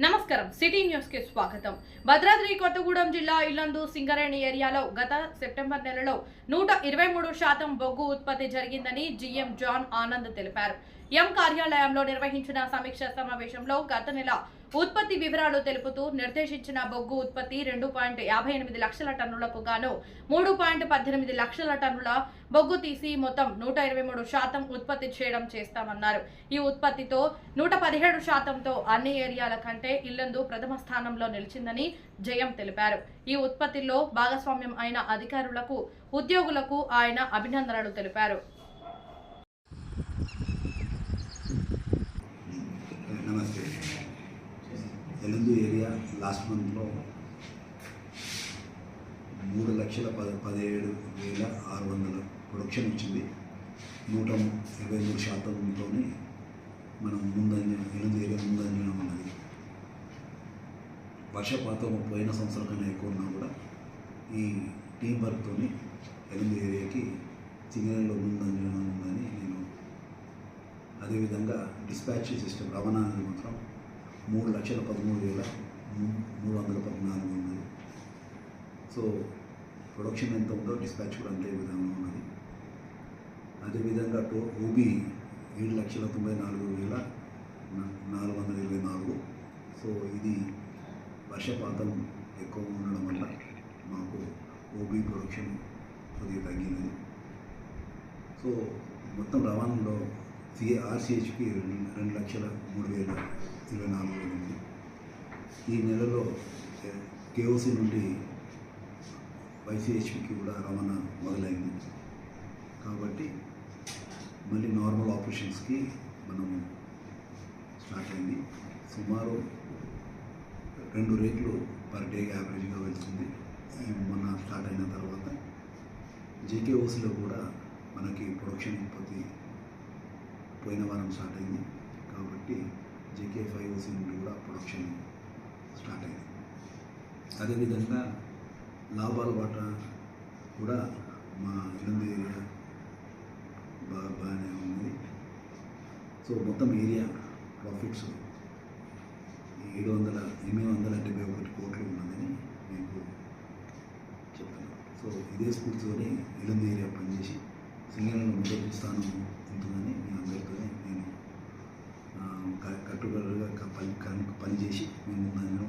నమస్కారం. సిటీ న్యూస్కి స్వాగతం. భద్రాద్రి కొత్తగూడెం జిల్లా ఇల్లందు సింగరేణి ఏరియాలో గత సెప్టెంబర్ నెలలో నూట ఇరవై మూడు శాతం బొగ్గు ఉత్పత్తి జరిగిందని జీఎం జాన్ ఆనంద్ తెలిపారు. ఎం కార్యాలయంలో నిర్వహించిన సమీక్ష సమావేశంలో గత నెల ఉత్పత్తి వివరాలు తెలుపుతూ నిర్దేశించిన బొగ్గు ఉత్పత్తి రెండు పాయింట్ యాభై ఎనిమిది లక్షల టన్నులకు గాను మూడు పాయింట్ పద్దెనిమిది లక్షల టన్నుల బొగ్గు తీసి మొత్తం నూట ఇరవై మూడు శాతం ఉత్పత్తి చేయడం చేస్తామన్నారు. ఈ ఉత్పత్తితో నూట పదిహేడు శాతంతో అన్ని ఏరియాల కంటే ఇల్లందు ప్రథమ స్థానంలో నిలిచిందని జయం తెలిపారు. ఈ ఉత్పత్తిలో భాగస్వామ్యం అయిన అధికారులకు ఉద్యోగులకు ఆయన అభినందనలు తెలిపారు. ఎలందు ఏరియా లాస్ట్ మంత్లో మూడు లక్షల పద పదిహేడు వేల ఆరు వందల ప్రొడక్షన్ వచ్చింది. నూట ఇరవై మూడు శాతంతో మనం ముందంజ ఎలందు ఏరియా ముందంజనం ఉన్నది. వర్షపాతం పోయిన సంవత్సరం కన్నా ఎక్కువ ఉన్నా కూడా ఈ టీం వర్క్తో ఎలందు ఏరియాకి సింగరేణిలో ముందంజనం ఉందని నేను అదేవిధంగా డిస్పాచ్ సిస్టమ్ రవాణా అనేది మాత్రం మూడు లక్షల పదమూడు వేల మూడు వందల పద్నాలుగు ఉన్నది. సో ప్రొడక్షన్ ఎంత ఉందో డిస్పాచ్ కూడా అంతే విధంగా ఉన్నది. అదేవిధంగా టో ఓబీ ఏడు లక్షల తొంభై నాలుగు వేల నాలుగు వందల ఇరవై నాలుగు. సో ఇది వర్షపాతం ఎక్కువ ఉండడం వల్ల మాకు ఓబీ ప్రొడక్షన్ కొద్దిగా తగ్గినది. సో మొత్తం రవాణాలో ఆర్సిహెచ్పి రెండు రెండు లక్షల మూడు వేల ఇరవై నాలుగు ఉంది ఈ నెలలో కేఓసి నుండి వైసీహెచ్పికి కూడా రవాణా మొదలైంది. కాబట్టి మళ్ళీ నార్మల్ ఆపరేషన్స్కి మనము స్టార్ట్ అయింది. సుమారు రెండు రేట్లు పర్ డే యావరేజ్గా వెళ్తుంది. మొన్న స్టార్ట్ అయిన తర్వాత జేకేఓసిలో కూడా మనకి ప్రొడక్షన్ ఉత్పత్తి పోయిన వారం స్టార్ట్ అయింది. కాబట్టి జేకే ఫైవ్ ఓసి కూడా ప్రొడక్షన్ స్టార్ట్ అయింది. అదేవిధంగా లాభాల బాట కూడా మా ఇల్లందు ఏరియా బాగా బాగానే ఉంది. సో మొత్తం ఏరియా ప్రాఫిట్స్ ఏడు వందల ఎనిమిది వందల డెబ్బై ఒకటి కోట్లు ఉన్నదని మీకు చెప్తాను సో ఇదే స్ఫూర్తితోనే ఇల్లందు ఏరియా పనిచేసి సింగరేణిలో మొదటి స్థానం ఉంటుందని మీ అందరితో నేను ఆ, క- కట్టుబడిగా క-